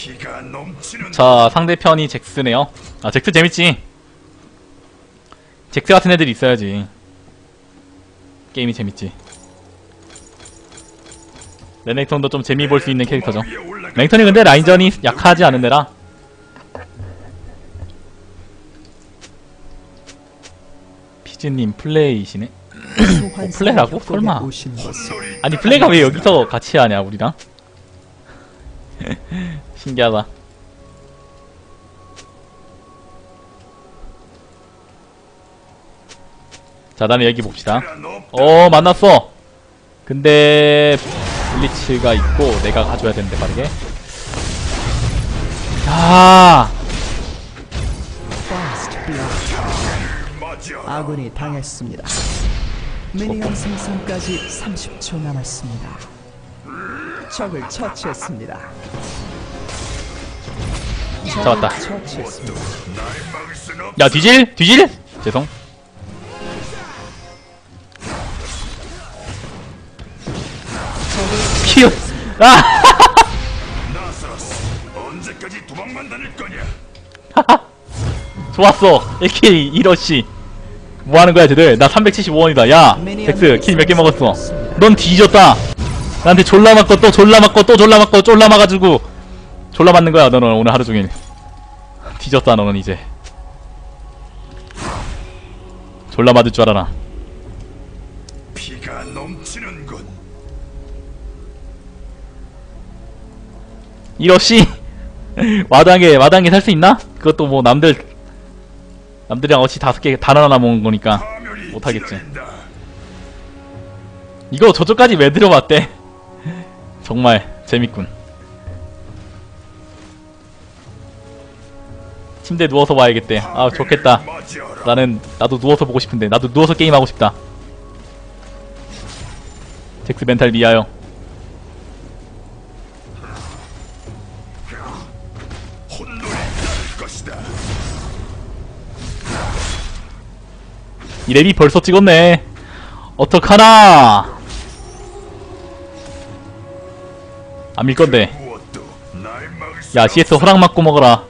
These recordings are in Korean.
피가 넘치는 자 상대편이 잭스네요. 아 잭스 재밌지? 잭스 같은 애들이 있어야지. 게임이 재밌지. 레넥톤도 좀 재미 볼 수 있는 캐릭터죠. 랭턴이 근데 라인전이 약하지 않은 데라. 피즈님 플레이시네? 어, 플레이라고? 설마. 아니 플레이가 왜 여기서 같이 하냐 우리랑 신기하다 자 다음에 얘기 봅시다 너어 만났어 근데 블리츠가 있고 내가 가져야 되는데 빠르게 야 아군이 당했습니다. 미니언 생성까지 30초 남았습니다. 적을 처치했습니다. 잡았다. 야 뒤질? 뒤질? 죄송. 피우 아? 좋았어. 1킬 1어씨 뭐하는 거야 쟤들? 나 375원이다. 야 덱스 킬 몇 개 먹었어? 넌 뒤졌다. 나한테 졸라 맞고 또 졸라 맞고 또 졸라 맞고 졸라 맞아가지고 졸라 맞는 거야 너는 오늘 하루 종일 뒤졌다 너는 이제 졸라 맞을 줄 알아라 피가 넘치는군. 1어씨 마당에 마당에 살 수 있나? 그것도 뭐 남들 남들이랑 어치 다섯 개다 나눠 먹은 거니까 못하겠지. 이거 저쪽까지 왜 들어봤대? 정말 재밌군. 침대 누워서 봐야겠대. 아 좋겠다. 나는 나도 누워서 보고 싶은데 나도 누워서 게임 하고 싶다. 잭스 멘탈 것이다. 이 랩이 벌써 찍었네. 어떡하나? 안 밀 건데. 무엇도 날 막을 수야 CS 허락 맞고 먹어라.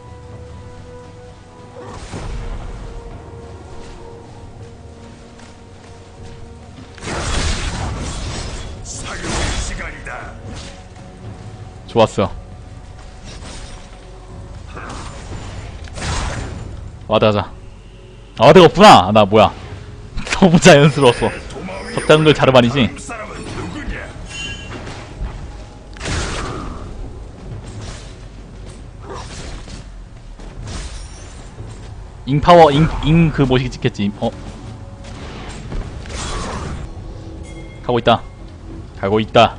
좋았어. 와드 하자. 아, 와드가 없구나. 아, 나 뭐야. 너무 자연스러웠어. 적당한 걸 자르반이지. 잉파워, 잉, 잉그 모시기 찍겠지. 어. 가고 있다. 가고 있다.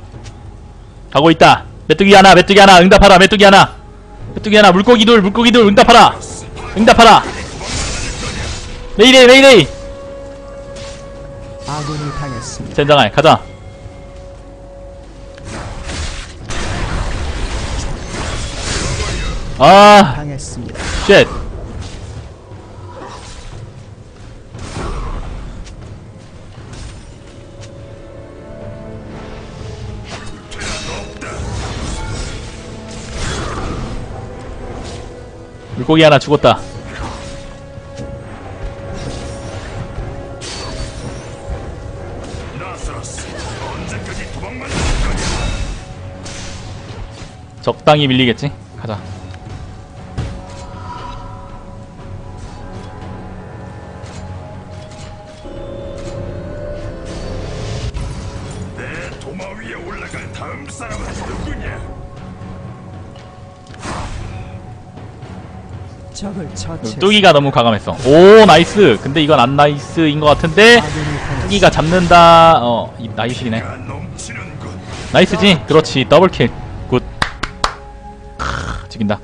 가고 있다. 메뚜기 하나, 메뚜기 하나, 응답하라, 메뚜기 하나. 메뚜기 하나, 물고기 둘, 물고기 둘, 응답하라. 응답하라. 아군이 당했습니다. 젠장할, 가자. 아, 당했습니다. 쉣. 물고기 하나 죽었다. 적당히 밀리겠지? 가자. 내 도마 위에 올라갈 다음 사람은 누구냐? 뚜기가 너무 과감했어. 오, 나이스. 근데 이건 안 나이스인 것 같은데. 뚜기가 잡는다. 어, 이 나이스이네. 나이스지? 그렇지. 더블킬. 굿. 크, 죽인다.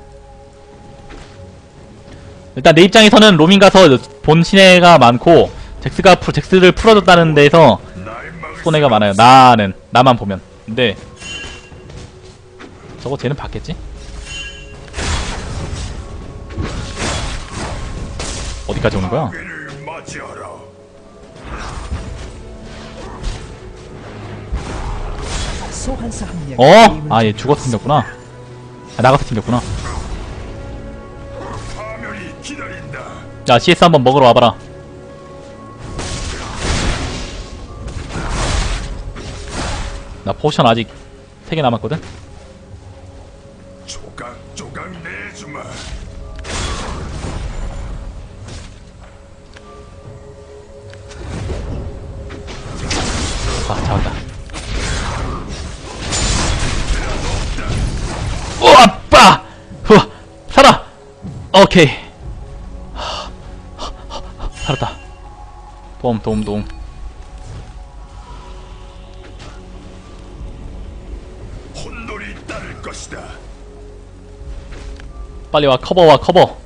일단 내 입장에서는 로밍 가서 본 신뢰가 많고, 잭스가, 풀- 잭스를 풀어줬다는 막을 손해가 많아요. 나는. 나만 보면. 근데, 저거 쟤는 봤겠지? 어디까지 오는 거야? 어? 아 얘 죽어서 생겼구나 아, 나가서 생겼구나 야 CS 한번 먹으러 와봐라 나 포션 아직 3개 남았거든? 오케이. 살았다. 도움 도움 도움. 혼돈이 따를 것이다. 빨리 와 커버 와 커버.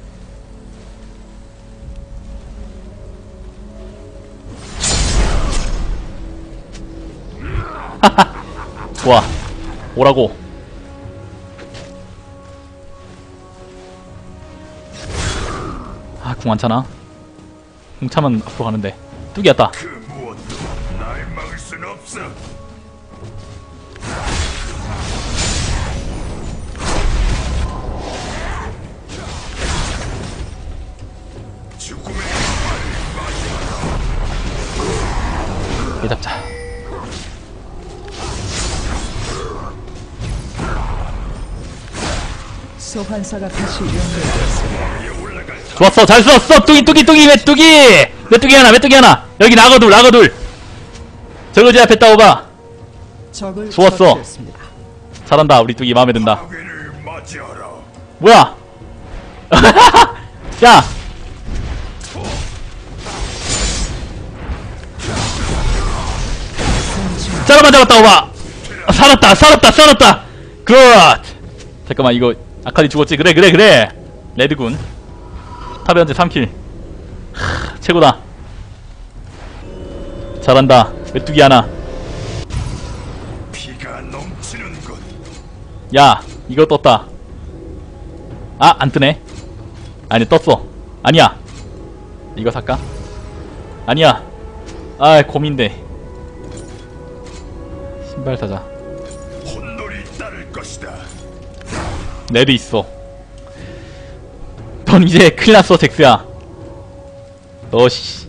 와 오라고 궁 많잖아. 궁 차면 앞으로 가는데. 뚝이 왔다. 그 얘 잡자. 소환사가 다시 연결되었습니다. 좋았어 잘 쏘았어. 뚝이 뚝이 뚝이 메뚜기? 메뚜기 하나 메뚜기 하나? 여기 나거둘 나거둘. 저거 제 앞에 따오봐 좋았어. 잘한다 우리 뚝이 마음에 든다. 뭐야? 야! 짜라만 잡았다 오바. 아, 살았다 살았다 살았다. 굿! 잠깐만 이거 아칼리 죽었지? 그래 그래 그래. 레드군 탑에 현재 3킬. 하, 최고다. 잘한다. 메뚜기 하나. 야 이거 떴다. 아 안뜨네. 아니 떴어. 아니야. 이거 살까? 아니야. 아 고민돼. 신발 사자. 레드 있어 넌 이제 큰일났어 잭스야. 너 씨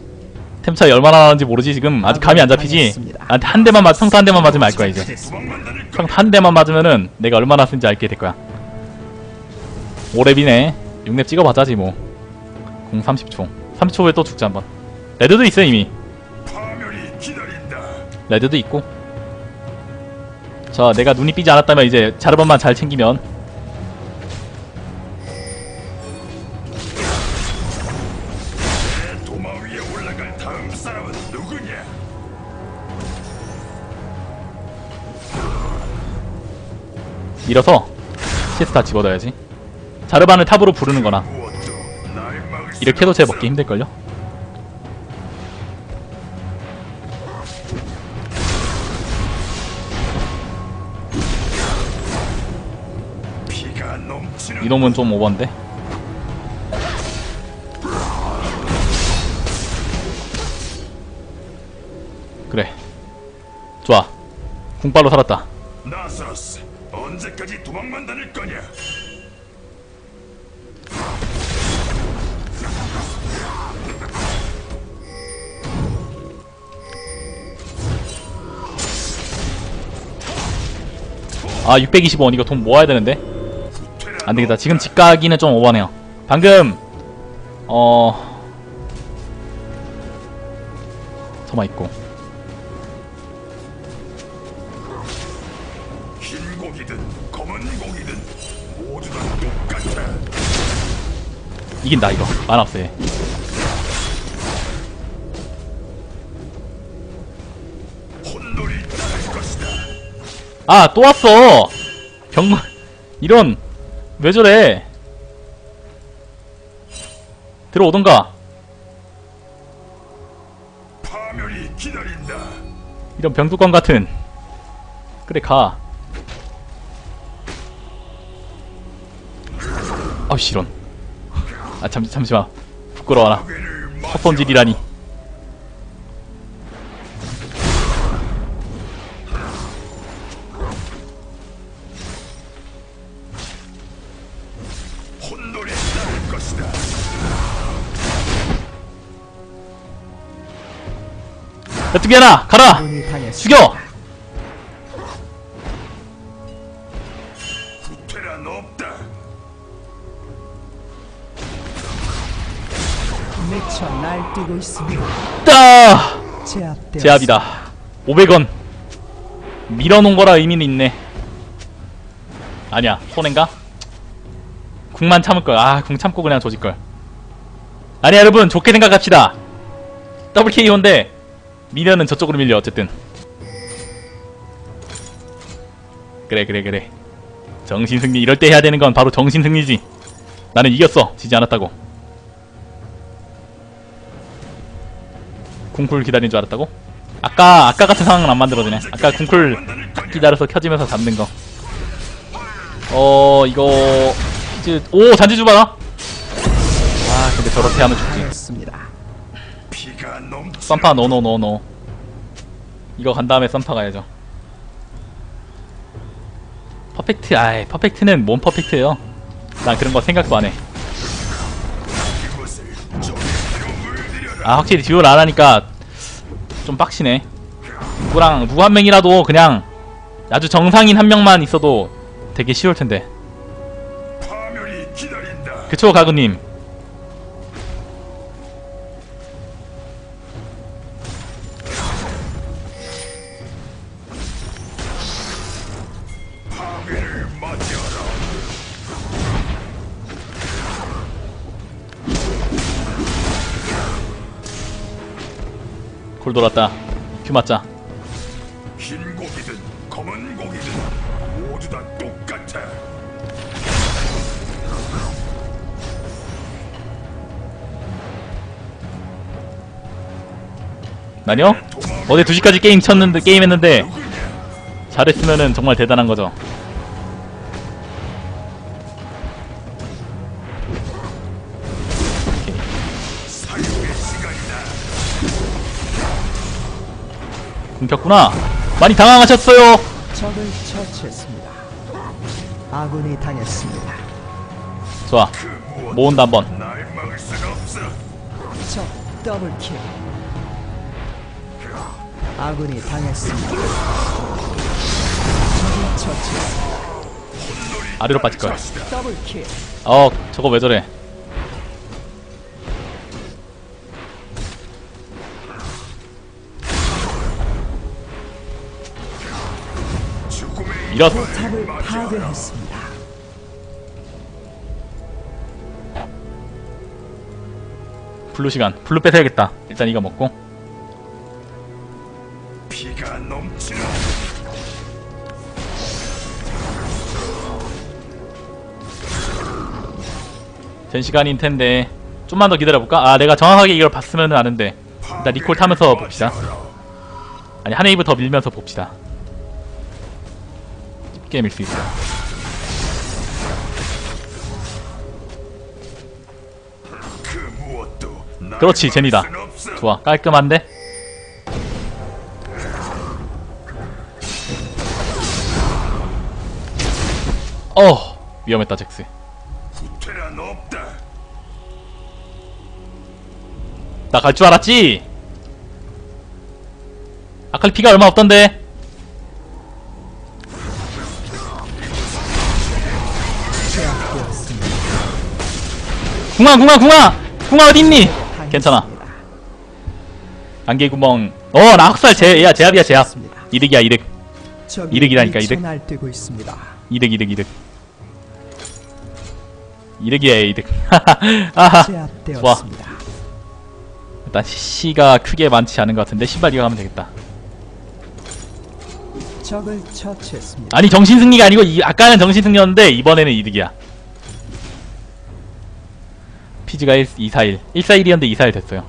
템 차이 얼마나 나는지 모르지 지금? 아직 감이 안 잡히지? 나한테 한 대만 맞 평타 한 대만 맞으면 알 거야 이제. 도망만다는 평타 한 대만 맞으면은 내가 얼마나 쓴지 알게 될 거야. 5랩이네. 6랩 찍어봤자지 뭐공 30초. 30초 후에 또 죽자 한번. 레드도 있어 이미. 레드도 있고. 자 내가 눈이 삐지 않았다면 이제 자르반만 잘 챙기면 밀어서 CS 다 집어넣어야지. 자르반을 탑으로 부르는 거나 이렇게 해도 제 없어. 먹기 힘들걸요? 이놈은 좀 오버인데? 그래. 좋아. 궁발로 살았다 언제까지 도망만 다닐 거냐? 아 625원. 이거 돈 모아야 되는데? 안되겠다. 지금 집 가기는 좀 오버네요. 방금 어 서마 있고 이긴다 이거 만화 없어 얘 혼돈이 따를 것이다. 아, 또 왔어! 병, 이런, 왜 저래? 들어오던가. 이런 병뚜껑 같은. 그래, 가. 아우, 실언. 아 잠시 잠시만. 부끄러워라 첫 손질이라니. 메뚜기하나 가라! 죽여! 날뛰고 있습니다. 따 제압되었습니다. 제압이다. 500원. 밀어놓은 거라 의미는 있네. 아니야 손해인가? 궁만 참을걸. 아 궁 참고 그냥 조질걸. 아니 여러분 좋게 생각합시다. 더블 KO인데 미련은 저쪽으로 밀려 어쨌든. 그래 그래 그래. 정신승리 이럴 때 해야 되는 건 바로 정신승리지. 나는 이겼어. 지지 않았다고 궁쿨 기다린 줄 알았다고? 아까 아까 같은 상황은 안 만들어지네. 아까 궁쿨 딱 기다려서 켜지면서 잡는 거. 어 이거 이제 오 잔지 주봐라 아 근데 저렇게 하면 죽지. 썬파 노노노노 이거 간 다음에 썬파 가야죠. 퍼펙트 아이 퍼펙트는 뭔 퍼펙트예요? 난 그런 거 생각도 안 해 아 확실히 듀얼 안 하니까 좀 빡치네. 누구랑 누구 한 명이라도 그냥 아주 정상인 한 명만 있어도 되게 쉬울 텐데. 그쵸 가구님 골 돌았다. 큐 맞자. 흰 고기든 검은 고기든 모두 다 똑같아. 아니요 어제 2시까지 게임 쳤는데 게임 했는데 잘했으면은 정말 대단한 거죠 궁켰구나 많이 당황하셨어요 적을 처치했습니다. 아군이 당했습니다. 좋아 모은다 한번. 적 더블킬. 아군이 당했습니다. 적을 처치했습니다. 아래로 자식아, 더블킬. 어 저거 왜 저래 죽음의 이런 탑을 파괴했습니다. 블루 시간. 블루 뺏어야겠다. 일단 이거 먹고. 피가 넘치는 된 시간인 텐데 좀만 더 기다려볼까? 아 내가 정확하게 이걸 봤으면은 아는데. 일단 리콜 타면서 봅시다. 아니 한 웨이브 더 밀면서 봅시다 밀수 있어 그 무엇도 날 그렇지 없어. 좋아 깔끔한데? 어 위험했다 잭스. 나 갈 줄 알았지? 아칼리 피가 얼마 없던데 궁아 궁아 궁아 궁아 어딨니? 괜찮아 당했습니다. 안개 구멍 어나 학살 제, 야 제압이야 제압. 이득이야 이득 이득이라니까, 이득. 이득 이득 이득 이득이야 이득 아하 좋아. 일단 C가 크게 많지 않은 것 같은데 신발 이거 하면 되겠다 적을 처치했습니다. 아니 정신승리가 아니고 이, 아까는 정신승리였는데 이번에는 이득이야 피지가 1, 241 141이었는데 241 됐어요.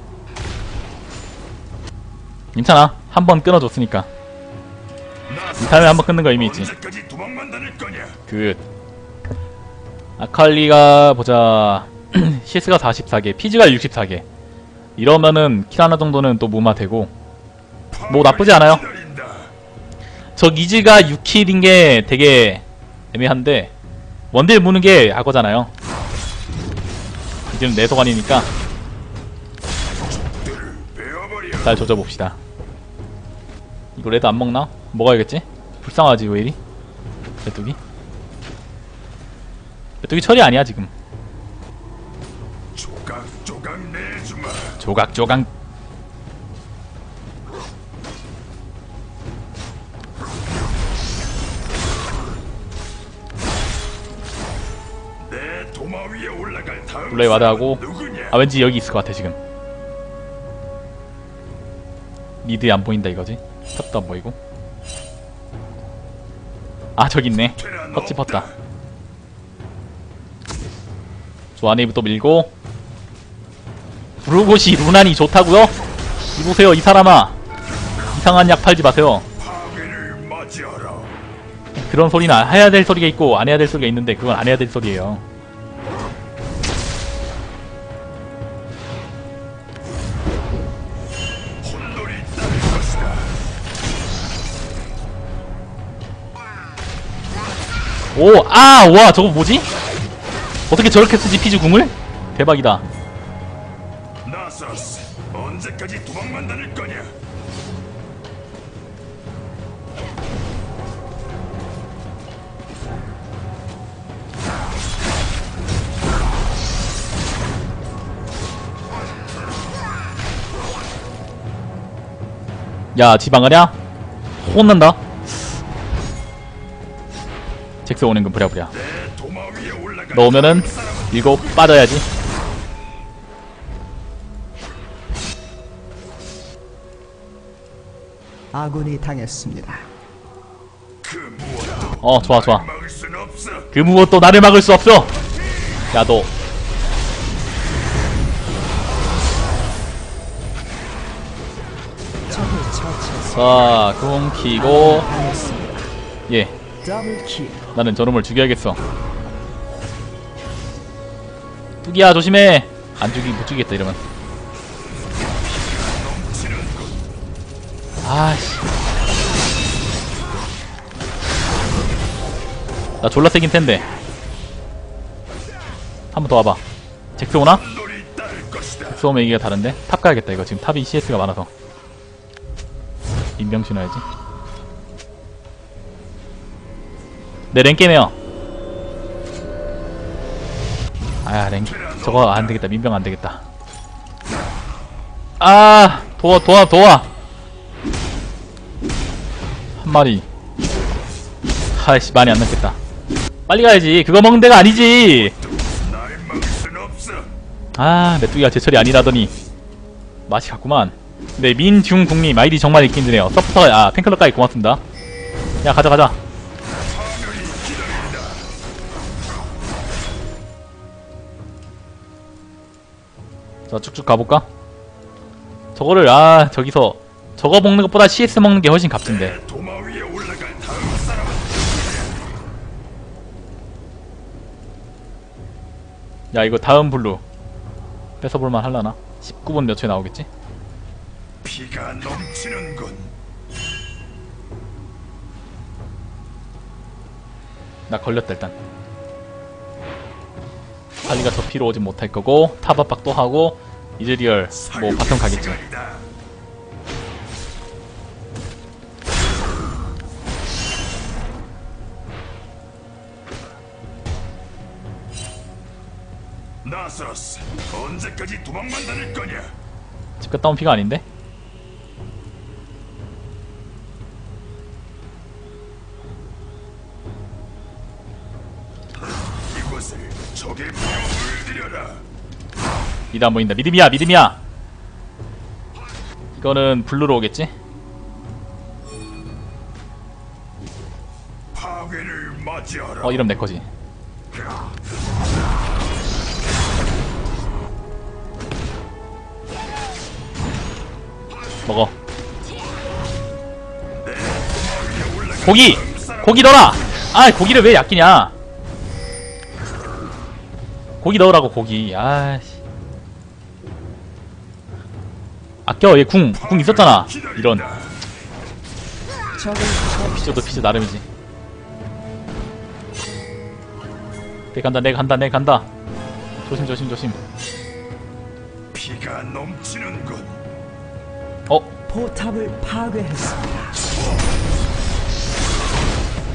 괜찮아. 한 번 끊어줬으니까. 이 다음에 한번 끊는 거 의미 있지? 그 아칼리가 보자. 시스가 44개 피지가 64개. 이러면은 킬 하나 정도는 또 무마되고. 뭐 나쁘지 않아요. 저 이즈가 6킬인 게 되게 애매한데 원딜 무는 게 악어잖아요 이제는 내 소관이니까 배워버려. 잘 조져봅시다 이거 레드 안 먹나? 먹어야겠지? 불쌍하지 왜 이리? 메뚜기? 메뚜기 처리 아니야 지금 조각조각 내주마. 조각조각 블레이 와드하고? 아 왠지 여기 있을 것 같아 지금 니드 안 보인다 이거지? 탑도 안 보이고 아 저기 있네 헛집. 헛다 조아네이브 또 밀고 브루곳이 루난이 좋다고요? 이보세요 이 사람아 이상한 약 팔지 마세요. 그런 소리는 해야 될 소리가 있고 안 해야 될 소리가 있는데 그건 안 해야 될 소리예요 오, 아, 와, 저거 뭐지? 어떻게 저렇게 쓰지, 피즈 궁을? 대박이다. 나서스 언제까지 도망만 다닐 거냐? 야, 지방하냐? 혼난다. 잭스 오는 건 부랴부랴. 넣으면은 밀고 빠져야지. 아군이 당했습니다. 어, 좋아, 좋아. 그 무엇도 나를 막을 수 없어. 야, 너. 적을 처치했습니다. 자, 궁 키고. 당했습니다. 예, 더블 킬. 나는 저놈을 죽여야겠어. 뚜기야, 조심해. 안 죽이, 못 죽이겠다, 이러면. 아씨. 나 졸라 세긴 텐데. 한 번 더 와봐. 잭스 오나? 잭스 오면 이기가 다른데? 탑 가야겠다, 이거. 지금 탑이 CS가 많아서. 인병 신어야지. 내 랭게임해요. 아, 랭, 저거 안 되겠다. 민병 안 되겠다. 아, 도와, 도와, 도와! 한 마리. 아이씨, 많이 안 남겠다. 빨리 가야지. 그거 먹는 데가 아니지! 아, 메뚜기가 제철이 아니라더니. 맛이 갔구만. 네, 민중국님, 아이디 정말 읽기 힘드네요. 서포터가, 아, 팬클럽까지 고맙습니다. 야, 가자, 가자. 자, 쭉쭉 가볼까? 저거를, 아, 저기서, 저거 먹는 것보다 CS 먹는 게 훨씬 값진데. 야, 이거 다음 블루. 뺏어볼만 할라나? 19분 몇 초에 나오겠지? 피가 넘치는군. 나 걸렸다, 일단. 칼리가 저 피로 오진 못할 거고, 탑 압박 또 하고, 이즈리얼, 뭐, 바텀 가겠지. 시간이다. 나서스 언제까지 도망만 다닐 거냐? 집 갔다 온 피가 아닌데? 미드 안 보인다. 믿음이야, 믿음이야. 이거는 블루로 오겠지? 어, 이러면 내 거지. 먹어. 고기! 고기 넣어라! 아, 고기를 왜 약기냐? 고기 넣으라고, 고기. 아씨. 아껴, 얘 궁. 궁 있었잖아. 이런. 피저도 피저 나름이지. 내 간다, 내 간다, 내 간다. 조심, 조심, 조심. 피가 넘치는군. 어, 포탑을 파괴했습니다.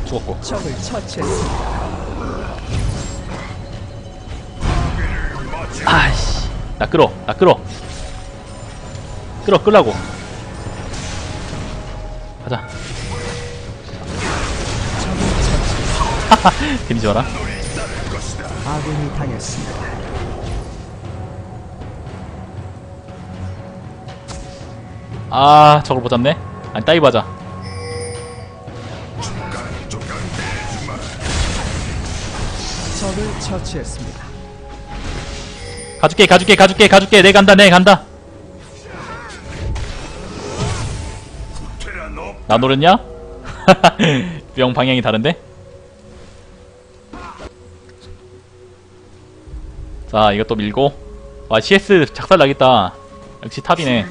죽었고 적을 처치했습니다. 아이씨 나 끌어 나 끌어 끌어 끌라고 가자. 데미지 봐라 아군이 당했습니다. 아 저걸 못 잡네 아니 적을 처치했습니다. 가줄게 가줄게 가줄게 가줄게 내 간다 내 간다 나 노렸냐? 뿅 방향이 다른데? 자 이것도 밀고 와 CS 작살 나겠다 역시 탑이네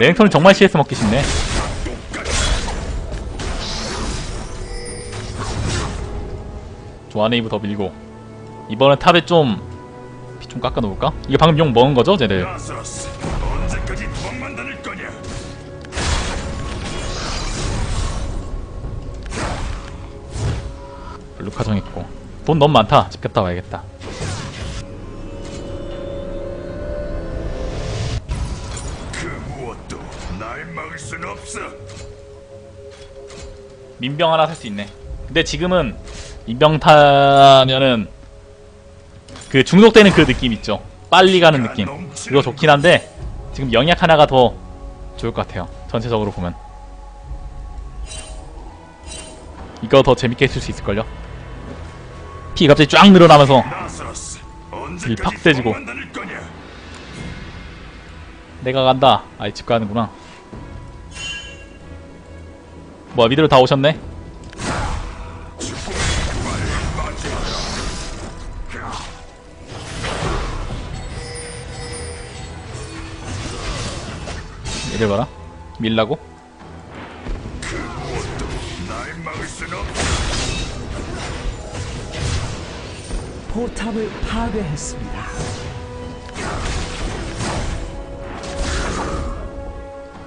레넥톤은 정말 CS 먹기 쉽네 좋아 네이브 더 밀고 이번엔 탑에 좀 피 좀 깎아놓을까? 이게 방금 용 먹은 거죠 쟤들 루카 정했고 돈 너무 많다 집 갔다 와야겠다 그 무엇도 날 막을 순 없어 민병 하나 살 수 있네. 근데 지금은 민병 타면은 그 중독되는 그 느낌 있죠. 빨리 가는 느낌. 그거 좋긴 한데 지금 영약 하나가 더 좋을 것 같아요. 전체적으로 보면. 이거 더 재밌게 했을 수 있을걸요? 피 갑자기 쫙 늘어나면서 나서스 팍 언제까지 세지고. 내가 간다. 아이 집 가는구나. 뭐야 미드로 다 오셨네? 얘들 봐라. 밀라고? 탑을 파괴했습니다.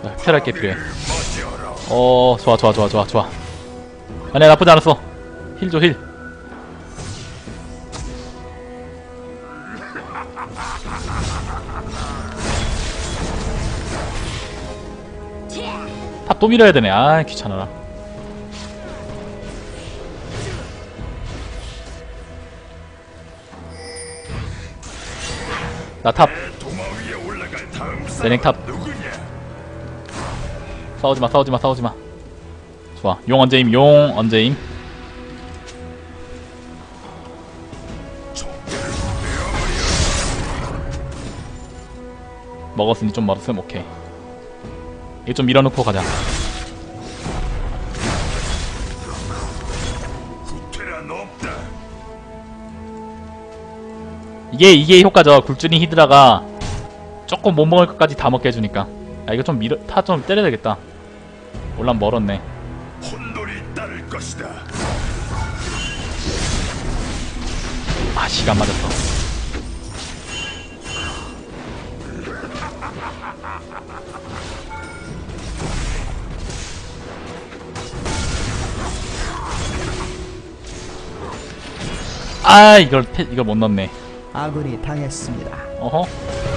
야, 혈할 게 필요해. 어, 좋아, 좋아, 좋아, 좋아, 좋아. 아니야, 나쁘지 않았어. 힐 줘, 힐. 탑 또 밀어야 되네. 아, 귀찮아라. 나 탑. 레넥 탑. 싸우지마, 싸우지마, 싸우지마. 좋아. 용 언제임, 용 언제임. 먹었으니 좀 멀었음, 오케이. 이거 좀 밀어놓고 가자. 이게, 이게 효과죠. 굴준이 히드라가 조금 못 먹을 것까지 다 먹게 해주니까. 아, 이거 좀 밀어, 타 좀 때려야 되겠다. 올라 멀었네. 혼돈이 따를 것이다 아, 시간 맞았어. 아, 이걸, 패, 이걸 못 넣네. 아군이 당했습니다. 어허.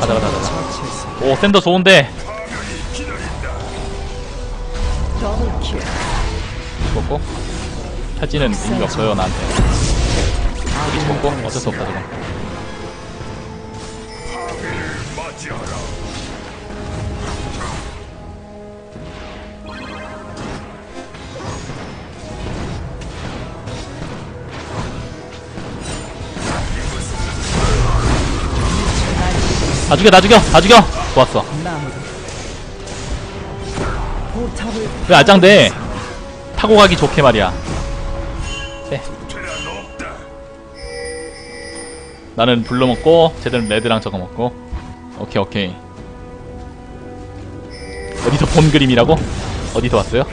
가자, 가자, 가자. 처치했습니다. 오, 샌더 좋은데. 더블킬. 죽었고. 타지는 의미가 없어요, 나한테. 죽었고. 어쩔. 수 없다, 저건. 다 죽여, 다 죽여, 다 죽여! 좋았어. 왜 알짱대? 타고 가기 좋게 말이야. 네. 나는 블루 먹고, 쟤들은 레드랑 저거 먹고. 오케이, 오케이. 어디서 본 그림이라고? 어디서 왔어요?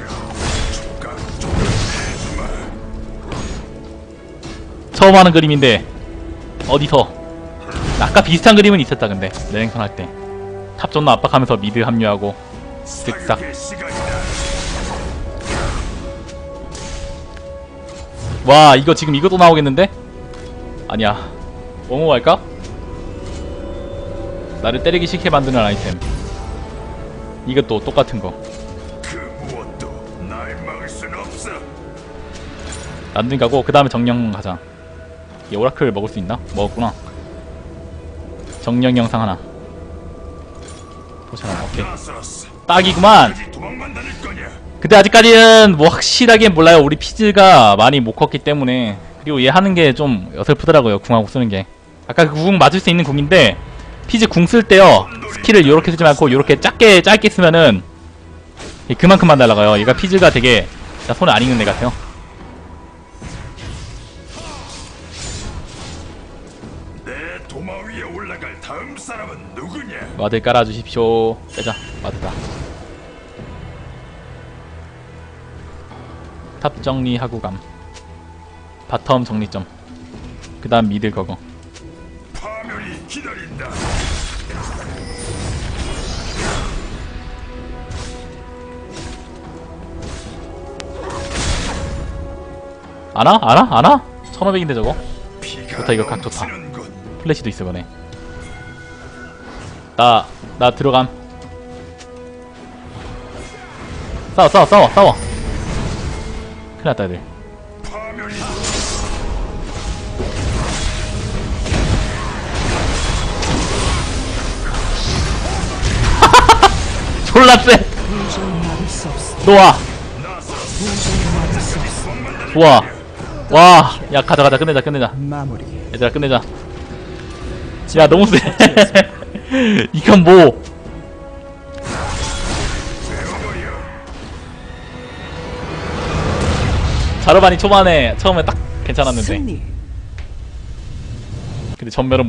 처음 하는 그림인데, 어디서? 아까 비슷한 그림은 있었다, 근데. 레넥턴 할 때. 탑 존나 압박하면서 미드 합류하고, 쓱싹. 와 이거 지금 이것도 나오겠는데? 아니야 뭐뭐 할까? 나를 때리기 싫게 만드는 아이템 이것도 똑같은 거. 난등 가고 그 다음에 정령 가자 이 오라클 먹을 수 있나? 먹었구나 정령 영상 하나. 포션 하나 오케이. 딱이구만? 근데 아직까지는 뭐 확실하게 몰라요. 우리 피즈가 많이 못 컸기 때문에. 그리고 얘 하는 게 좀 어설프더라고요 궁하고 쓰는 게. 아까 그 궁 맞을 수 있는 궁인데 피즈 궁 쓸 때요 스킬을 요렇게 쓰지 말고 요렇게 작게 짧게 쓰면은 얘 그만큼만 날아가요. 얘가 피즈가 되게 손에 안 익는 애 같아요 와드 깔아주십시오 빼자 와드다 탑 정리하고 감 바텀 정리점 그 다음 미들 거거. 아나? 아나? 아나? 1500인데 저거 좋다, 이거 각 좋다. 플래시도 있어 거네 나, 나 들어감. 싸워 싸워 싸워 싸워. 큰일 났다 애들. 졸라 쎄. 놓아. 좋아. 와 야 가자 가자. 끝내자 끝내자. 얘들아 끝내자. 야 너무 쎄 이건 뭐 되어버려. 자르반이 초반에 처음에 딱 괜찮았는데. 근데 전멸은